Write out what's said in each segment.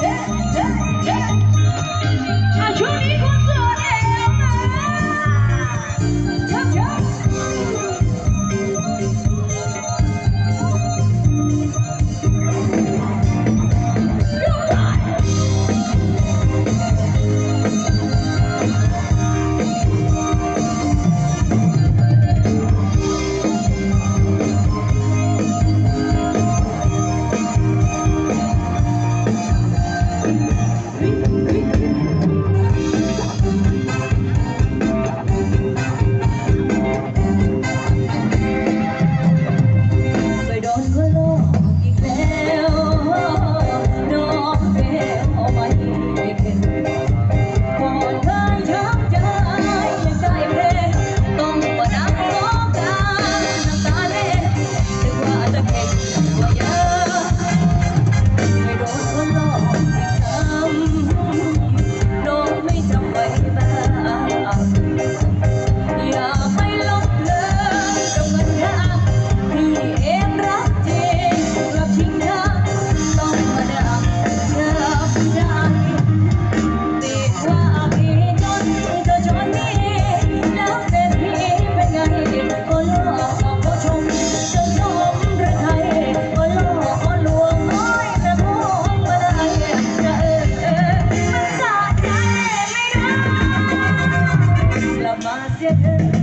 yeah, yeah, yeah. again.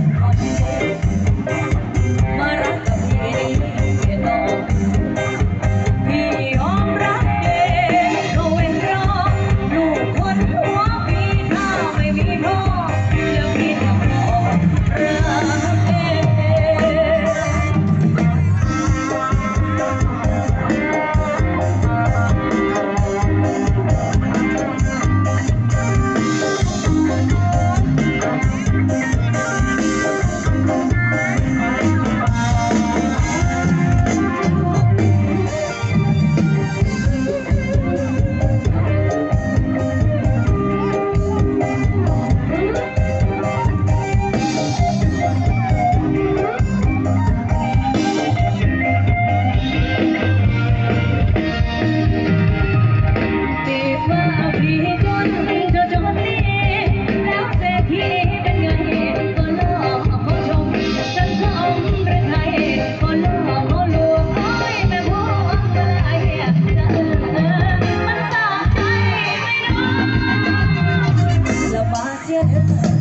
get.